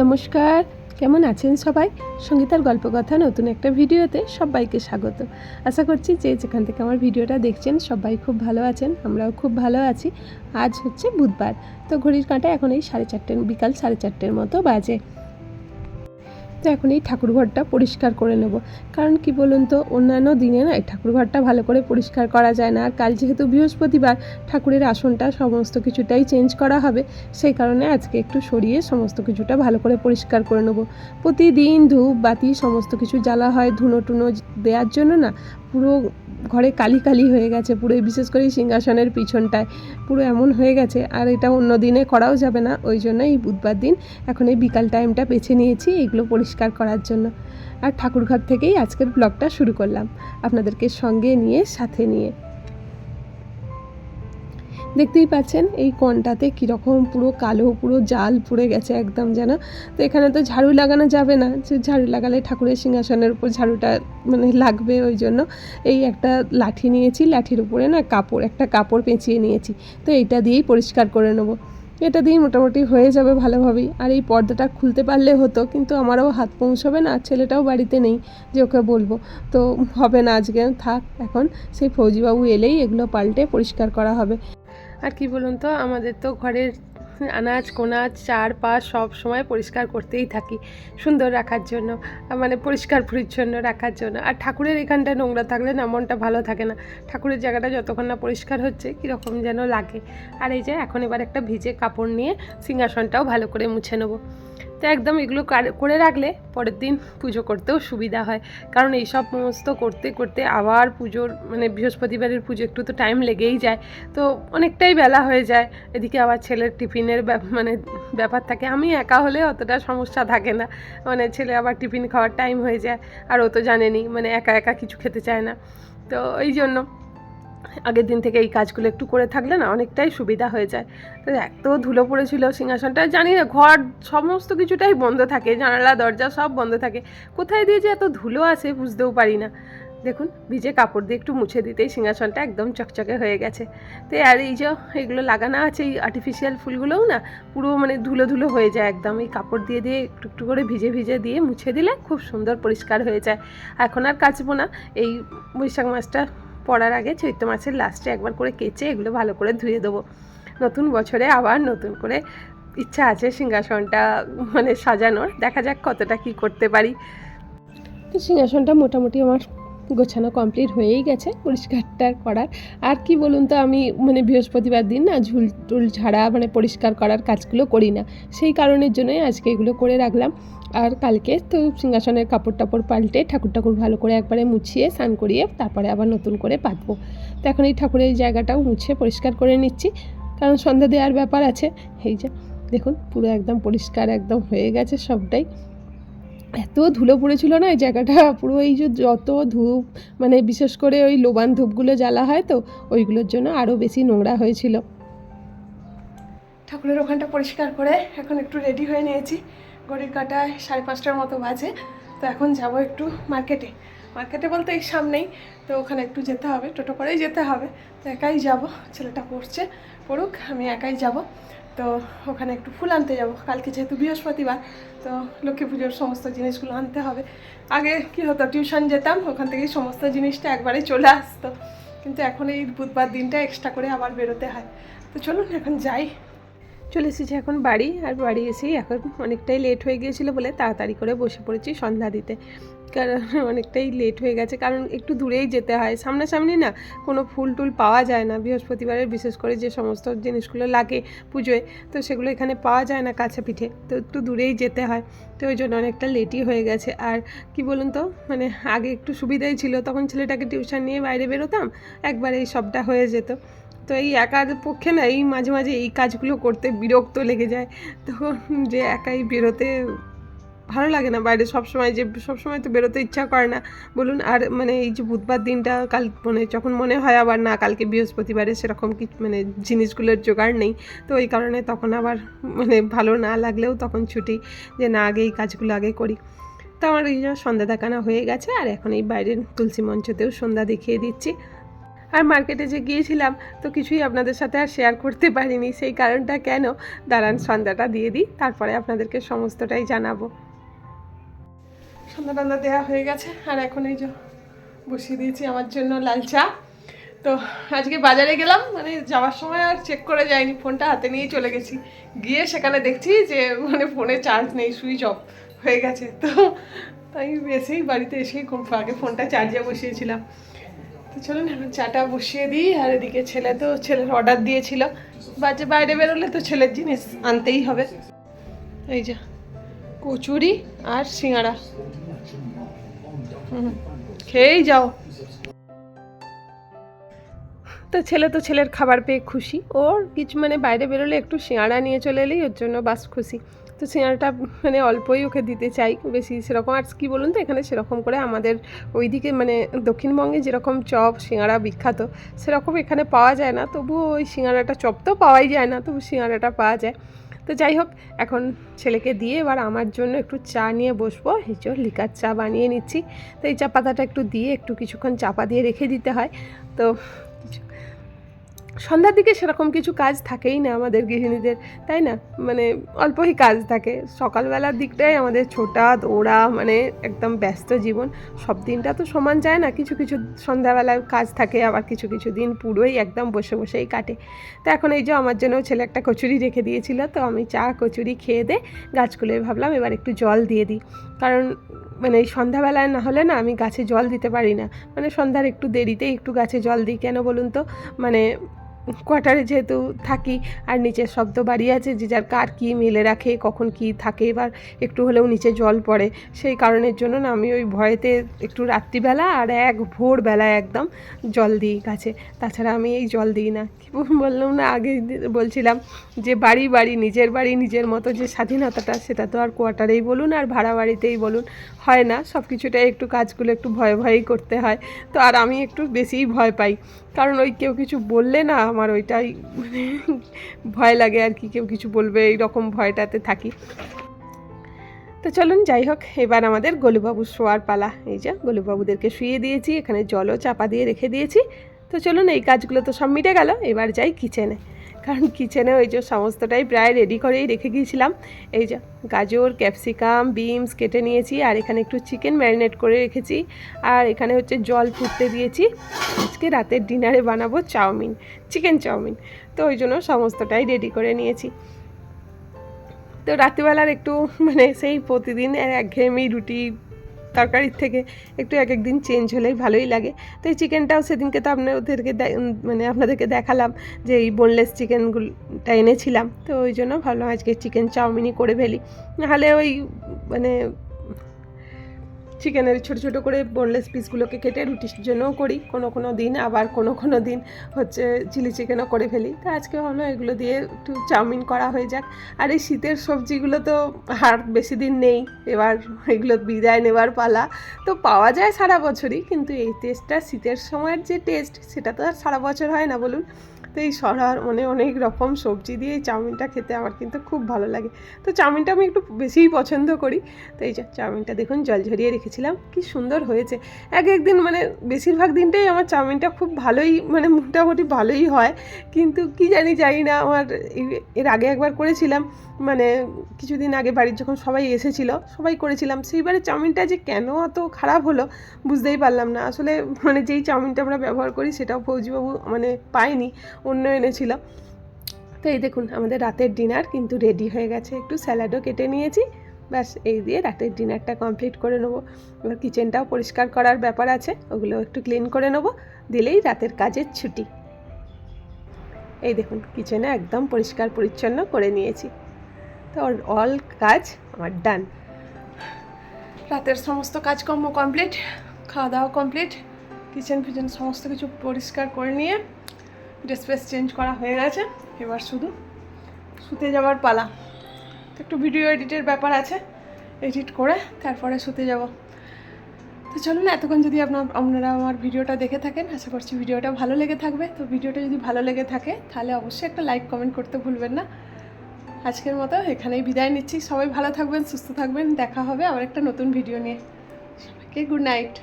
নমস্কার। কেমন আছেন সবাই? সঙ্গীতার গল্প কথা নতুন একটা ভিডিওতে সবাইকে স্বাগত। আশা করছি যে যেখান থেকে আমার ভিডিওটা দেখছেন সবাই খুব ভালো আছেন, আমরাও খুব ভালো আছি। আজ হচ্ছে বুধবার। তো ঘড়ির কাঁটা এখন এই সাড়ে চারটে, বিকাল সাড়ে চারটের মতো বাজে। তো এখন এই ঠাকুরঘরটা পরিষ্কার করে নেব। কারণ কি বলুন তো, অন্যান্য দিনে না এই ঠাকুরঘরটা ভালো করে পরিষ্কার করা যায় না। আর কাল যেহেতু বৃহস্পতিবার, ঠাকুরের আসনটা সমস্ত কিছুটাই চেঞ্জ করা হবে। সেই কারণে আজকে একটু সরিয়ে সমস্ত কিছুটা ভালো করে পরিষ্কার করে নেব। প্রতিদিন ধূপ বাতি সমস্ত কিছু জ্বালা হয় ধুনো টুনো দেওয়ার জন্য না, পুরো ঘরে কালি কালি হয়ে গেছে পুরো বিশেষ করে সিংহাসনের পিছনটায়। পুরো এমন হয়ে গেছে, আর এটা অন্য দিনে করাও যাবে না, ওই জন্য এই বুধবার দিন এখন এই বিকাল টাইমটা বেছে নিয়েছি এগুলো পরিষ্কার করার জন্য। আর ঠাকুরঘর থেকেই আজকের ব্লগটা শুরু করলাম, আপনাদেরকে সঙ্গে নিয়ে, সাথে নিয়ে। দেখতেই পাচ্ছেন এই কণটাতে কীরকম পুরো কালো, পুরো জাল পুড়ে গেছে একদম যেন। তো এখানে তো ঝাড়ু লাগানো যাবে না। যে ঝাড়ু লাগালে ঠাকুরের সিংহাসনের উপর ঝাড়ুটা মানে লাগবে ওই জন্য। এই একটা লাঠি নিয়েছি, লাঠির উপরে না কাপড়, একটা কাপড় পেঁচিয়ে নিয়েছি। তো এইটা দিয়েই পরিষ্কার করে নেব। এটা দিয়েই মোটামুটি হয়ে যাবে ভালোভাবেই। আর এই পর্দাটা খুলতে পারলে হতো, কিন্তু আমারও হাত পৌঁছবে না, ছেলেটাও বাড়িতে নেই, যে ওকে বলব। তো হবে না আজকে, থাক, এখন সেই ফৌজিবাবু এলেই এগুলো পাল্টে পরিষ্কার করা হবে। আর কি বলুন তো, আমাদের তো ঘরের আনাজ, কোনাজ, চার পাশ সব সময় পরিষ্কার করতেই থাকি, সুন্দর রাখার জন্য মানে পরিষ্কার পরিচ্ছন্ন রাখার জন্য। আর ঠাকুরের এখানটা নোংরা থাকলে না মনটা ভালো থাকে না। ঠাকুরের জায়গাটা যতক্ষণ না পরিষ্কার হচ্ছে, কীরকম যেন লাগে। আর এই যে এখন এবার একটা ভিজে কাপড় নিয়ে সিংহাসনটাও ভালো করে মুছে নেব। তো একদম এগুলো করে রাখলে পরের দিন পুজো করতেও সুবিধা হয়। কারণ এই সব সমস্ত করতে করতে আবার পুজোর মানে বৃহস্পতিবারের পুজো একটু তো টাইম লেগেই যায়। তো অনেকটাই বেলা হয়ে যায়। এদিকে আবার ছেলের টিফিনের মানে ব্যাপার থাকে। আমি একা হলে অতটা সমস্যা থাকে না। মানে ছেলে আবার টিফিন খাওয়ার টাইম হয়ে যায়। আর ও তো জানেনি মানে একা একা কিছু খেতে চায় না। তো এই জন্য আগের দিন থেকে এই কাজগুলো একটু করে থাকলে না অনেকটাই সুবিধা হয়ে যায়। তো এত ধুলো পড়েছিল, সিংহাসনটা জানি না, ঘর সমস্ত কিছুটাই বন্ধ থাকে, জানালা, দরজা সব বন্ধ থাকে। কোথায় দিয়ে যে এত ধুলো আছে বুঝতেও পারি না। দেখুন, ভিজে কাপড় দিয়ে একটু মুছে দিতেই সিংহাসনটা একদম চকচকে হয়ে গেছে। তো আর এই যে এগুলো লাগানো আছে, এই আর্টিফিশিয়াল ফুলগুলোও না পুরো মানে ধুলো ধুলো হয়ে যায় একদম। এই কাপড় দিয়ে দিয়ে একটু একটু করে ভিজে ভিজে দিয়ে মুছে দিলে খুব সুন্দর পরিষ্কার হয়ে যায়। এখন আর কাচবো না, এই বৈশাখ মাসটা পড়ার আগে চৈত্র মাসের লাস্টে একবার করে কেচে এগুলো ভালো করে ধুয়ে দেবো। নতুন বছরে আবার নতুন করে ইচ্ছা আছে সিংহাসনটা মানে সাজানোর। দেখা যাক কতটা কি করতে পারি। সিংহাসনটা মোটামুটি আমার গোছানো কমপ্লিট হয়েই গেছে, পরিষ্কারটা করার। আর কি বলুন তো, আমি মানে বৃহস্পতিবার দিন না ঝুল টুল ছাড়া মানে পরিষ্কার করার কাজগুলো করি না। সেই কারণের জন্যই আজকে এগুলো করে রাখলাম। আর কালকে তো সিংহাসনের কাপড় টাপড় পাল্টে ঠাকুর ঠাকুর ভালো করে একবারে মুছিয়ে, স্নান করিয়ে তারপরে আবার নতুন করে পাতবো তো এখন এই ঠাকুরের জায়গাটাও মুছে পরিষ্কার করে নিচ্ছি। কারণ সন্ধ্যা দেওয়ার ব্যাপার আছে। এই যে দেখুন, পুরো একদম পরিষ্কার একদম হয়ে গেছে সবটাই। এত ধুলো পড়েছিল না, এই জায়গাটা পুরো এই যে যত ধূপ মানে বিশেষ করে ওই লোবান ধূপগুলো জ্বালা হয় তো, ওইগুলোর জন্য আরও বেশি নোংরা হয়েছিল। ঠাকুরের ওখানটা পরিষ্কার করে এখন একটু রেডি হয়ে নিয়েছি। ঘড়ির কাটায় সাড়ে পাঁচটার মতো বাজে, তো এখন যাব একটু মার্কেটে মার্কেটে বলতে এই সামনেই, তো ওখানে একটু যেতে হবে, টোটো করেই যেতে হবে, তো একাই যাব, ছেলেটা পড়ছে, পড়ুক, আমি একাই যাব। তো ওখানে একটু ফুল আনতে যাব। কালকে যেহেতু বৃহস্পতিবার, তো লক্ষ্মী পুজোর সমস্ত জিনিসগুলো আনতে হবে। আগে কি হতো, টিউশন যেতাম, ওখান থেকেই সমস্ত জিনিসটা একবারে চলে আসতো। কিন্তু এখন এই বুধবার দিনটা এক্সট্রা করে আবার বেরোতে হয়। তো চলুন, এখন যাই। চলে এসেছি এখন বাড়ি, আর বাড়ি এসেই এখন অনেকটাই লেট হয়ে গিয়েছিল বলে তাড়াতাড়ি করে বসে পড়েছি সন্ধ্যা দিতে। কারণ অনেকটাই লেট হয়ে গেছে। কারণ একটু দূরেই যেতে হয়। সামনাসামনি না কোনো ফুল টুল পাওয়া যায় না। বৃহস্পতিবারের বিশেষ করে যে সমস্ত জিনিসগুলো লাগে পুজোয়, তো সেগুলো এখানে পাওয়া যায় না কাছে পিঠে। তো একটু দূরেই যেতে হয়। তো ওই জন্য অনেকটা লেটই হয়ে গেছে। আর কি বলুন তো? মানে আগে একটু সুবিধাই ছিল। তখন ছেলেটাকে টিউশন নিয়ে বাইরে বেরোতাম, একবার এই সবটা হয়ে যেত। তো এই একার পক্ষে না এই মাঝে মাঝে এই কাজগুলো করতে বিরক্ত লেগে যায়। তখন যে একাই বেরোতে ভালো লাগে না বাইরে সবসময় যে সবসময় তো বেরোতে ইচ্ছা করে না। বলুন, আর মানে এই যে বুধবার দিনটা কাল মানে যখন মনে হয় আবার না, কালকে বৃহস্পতিবারে সেরকম কি মানে জিনিসগুলোর জোগাড় নেই। তো এই কারণে তখন আবার মানে ভালো না লাগলেও তখন ছুটি যে না, আগে এই কাজগুলো আগে করি। তো আমার এই সন্ধ্যা দেখানো হয়ে গেছে, আর এখন এই বাইরের তুলসী মঞ্চতেও সন্ধ্যা দেখিয়ে দিচ্ছি। আর মার্কেটে যে গিয়েছিলাম, তো কিছুই আপনাদের সাথে আর শেয়ার করতে পারিনি। সেই কারণটা কেন? দাঁড়ান, সন্ধ্যাটা দিয়ে দিই, তারপরে আপনাদেরকে সমস্তটাই জানাব। সন্ধ্যা টন্ধা দেওয়া হয়ে গেছে, আর এখন এই যে বসিয়ে দিয়েছি আমার জন্য লাল চা। তো আজকে বাজারে গেলাম মানে যাওয়ার সময় আর চেক করে যাইনি, ফোনটা হাতে নিয়েই চলে গেছি। গিয়ে সেখানে দেখছি যে মানে ফোনে চার্জ নেই সুইচ অফ হয়ে গেছে। তো তাই এসেই বাড়িতে এসেই আগে ফোনটা চার্জে বসিয়েছিলাম। তো চলুন, এখন চাটা বসিয়ে দিই, আর এদিকে ছেলে তো ছেলের অর্ডার দিয়েছিল। বাজে বাইরে বেরোলে তো ছেলের জিনিস আনতেই হবে। এই যে কচুরি আর সিঙ্গাড়া হুম খেয়েই যাও। তো ছেলে তো ছেলের খাবার পেয়ে খুশি। ওর কিছু মানে বাইরে বেরোলে একটু সিঙাড়া নিয়ে চলে এলেই ওর জন্য বাস খুশি। তো সিঙাড়াটা মানে অল্পই ওকে দিতে চাই, বেশি সেরকম। আর কী বলুন তো, এখানে সেরকম করে আমাদের ওইদিকে মানে দক্ষিণবঙ্গে যেরকম চপ সিঙাড়া বিখ্যাত, সেরকম এখানে পাওয়া যায় না। তবুও ওই সিঙাড়াটা চপ তো পাওয়াই যায় না, তবু সিঙাড়াটা পাওয়া যায়। তো যাই হোক, এখন ছেলেকে দিয়ে এবার আমার জন্য একটু চা নিয়ে বসবো। এই লিকার চা বানিয়ে নিচ্ছি। তো এই চা পাতাটা একটু দিয়ে একটু কিছুক্ষণ চাপা দিয়ে রেখে দিতে হয়। তো সন্ধ্যার দিকে সেরকম কিছু কাজ থাকেই না আমাদের গৃহিণীদের, তাই না? মানে অল্পই কাজ থাকে। সকালবেলার দিকটাই আমাদের ছোটা, দৌড়া মানে একদম ব্যস্ত জীবন। সব দিনটা তো সমান যায় না, কিছু কিছু সন্ধ্যাবেলায় কাজ থাকে, আবার কিছু কিছু দিন পুরোই একদম বসে বসেই কাটে। তো এখন এই যে আমার জন্য ছেলে একটা কচুরি রেখে দিয়েছিল, তো আমি চা, কচুরি খেয়ে দে, গাছগুলোয় ভাবলাম এবার একটু জল দিয়ে দিই। কারণ মানে এই সন্ধ্যাবেলায় না হলে না আমি গাছে জল দিতে পারি না। মানে সন্ধ্যার একটু দেরিতেই একটু গাছে জল দিই, কেন বলুন তো? মানে কোয়ার্টারে যেহেতু থাকি, আর নিচের শব্দ বাড়ি আছে, যে যার কার কী মেলে রাখে, কখন কি থাকে, এবার একটু হলেও নিচে জল পড়ে। সেই কারণের জন্য না আমি ওই ভয়েতে একটু রাত্রিবেলা আর এক ভোরবেলা একদম জল দিই গাছে। তাছাড়া আমি এই জল দিই না। কি বললাম না, আগে বলছিলাম যে বাড়ি বাড়ি, নিজের বাড়ি, নিজের মতো যে স্বাধীনতাটা, সেটা তো আর কোয়ার্টারেই বলুন আর ভাড়া বাড়িতেই বলুন। হয় না সব কিছুটাই একটু কাজগুলো একটু ভয়ে ভয়েই করতে হয়। তো আর আমি একটু বেশিই ভয় পাই। কারণ ওই কেউ কিছু বললে না আমার ওইটাই মানে ভয় লাগে আর কি, কেউ কিছু বলবে এই রকম ভয়টাতে থাকি। তো চলুন যাই হোক, এবার আমাদের গোলুবাবু শোয়ার পালা। এই যে গোলুবাবুদেরকে শুয়ে দিয়েছি, এখানে জলও চাপা দিয়ে রেখে দিয়েছি। তো চলুন এই কাজগুলো তো সব মিটে গেল, এবার যাই কিচেনে কারণ কিচেনে ওই যে সমস্তটাই প্রায় রেডি করেই রেখে গিয়েছিলাম। এই যে গাজর ক্যাপসিকাম বিনস কেটে নিয়েছি আর এখানে একটু চিকেন ম্যারিনেট করে রেখেছি। আর এখানে হচ্ছে জল ফুটতে দিয়েছি। আজকে রাতের ডিনারে বানাবো চাউমিন চিকেন চাউমিন। তো ওই জন্য সমস্তটাই রেডি করে নিয়েছি। তো রাত্রিবেলার একটু মানে সেই প্রতিদিন একঘেয়েমি রুটি তরকারির থেকে একটু এক একদিন চেঞ্জ হলেই ভালোই লাগে। তো এই চিকেনটাও সেদিনকে তো আপনাদেরকে মানে আপনাদেরকে দেখালাম যে এই বোনলেস চিকেনগুলোটা এনেছিলাম। তো ওই জন্য ভালো আজকে চিকেন চাউমিনই করে ফেলি। নাহলে ওই মানে চিকেনের ছোটো ছোটো করে বোনলেস পিসগুলোকে কেটে রুটির জন্যও করি। কোনো কোনো দিন, আবার কোনো কোনো দিন হচ্ছে চিলি চিকেনও করে ফেলি। তো আজকে ভাবলাম এগুলো দিয়ে একটু চাউমিন করা হয়ে যাক। আর এই শীতের সবজিগুলো তো আর বেশি দিন নেই। এবার এগুলো বিদায় নেবার পালা। তো পাওয়া যায় সারা বছরই, কিন্তু এই টেস্টটা শীতের সময়ের যে টেস্ট সেটা তো আর সারা বছর হয় না বলুন। তো এই সরার মানে অনেক রকম সবজি দিয়ে এই চাউমিনটা খেতে আমার কিন্তু খুব ভালো লাগে। তো চাউমিনটা আমি একটু বেশিই পছন্দ করি। তো এই চাউমিনটা দেখুন জল ঝরিয়ে রেখেছিলাম, কি সুন্দর হয়েছে। এক একদিন মানে বেশিরভাগ দিনটাই আমার চাউমিনটা খুব ভালোই মানে মোটামুটি ভালোই হয়। কিন্তু কি জানি জানি না, আমার এর আগে একবার করেছিলাম মানে কিছুদিন আগে বাড়ির যখন সবাই এসেছিল, সবাই করেছিলাম, সেইবারে চাউমিনটা যে কেন অত খারাপ হলো বুঝতেই পারলাম না। আসলে মানে যেই চাউমিনটা আমরা ব্যবহার করি সেটাও ফৌজিবাবু মানে পায়নি। অন্য এনেছিল তো এই দেখুন, আমাদের রাতের ডিনার কিন্তু রেডি হয়ে গেছে। একটু স্যালাডও কেটে নিয়েছি। ব্যাস, এই দিয়ে রাতের ডিনারটা কমপ্লিট করে নেব। এবার কিচেনটাও পরিষ্কার করার ব্যাপার আছে। ওগুলো একটু ক্লিন করে নেব। দিলেই রাতের কাজের ছুটি। এই দেখুন কিচেনে একদম পরিষ্কার পরিচ্ছন্ন করে নিয়েছি। তো ওর অল কাজ আমার ডান রাতের সমস্ত কাজকর্ম কমপ্লিট খাওয়া দাওয়া কমপ্লিট কিচেন ফিচেন সমস্ত কিছু পরিষ্কার করে নিয়ে ড্রেস চেঞ্জ করা হয়ে গেছে। এবার শুধু শুতে যাওয়ার পালা। তো একটু ভিডিও এডিটের ব্যাপার আছে এডিট করে তারপরে শুতে যাব। তো চলুন এতক্ষণ যদি আপনার, আপনারা আমার ভিডিওটা দেখে থাকেন, আশা করছি ভিডিওটা ভালো লেগে থাকবে। তো ভিডিওটা যদি ভালো লেগে থাকে, তাহলে অবশ্যই একটা লাইক কমেন্ট করতে ভুলবেন না। আজকের মতো এখানেই বিদায় নিচ্ছি। সবাই ভালো থাকবেন, সুস্থ থাকবেন। দেখা হবে আবার একটা নতুন ভিডিও নিয়ে। সবাইকে গুড নাইট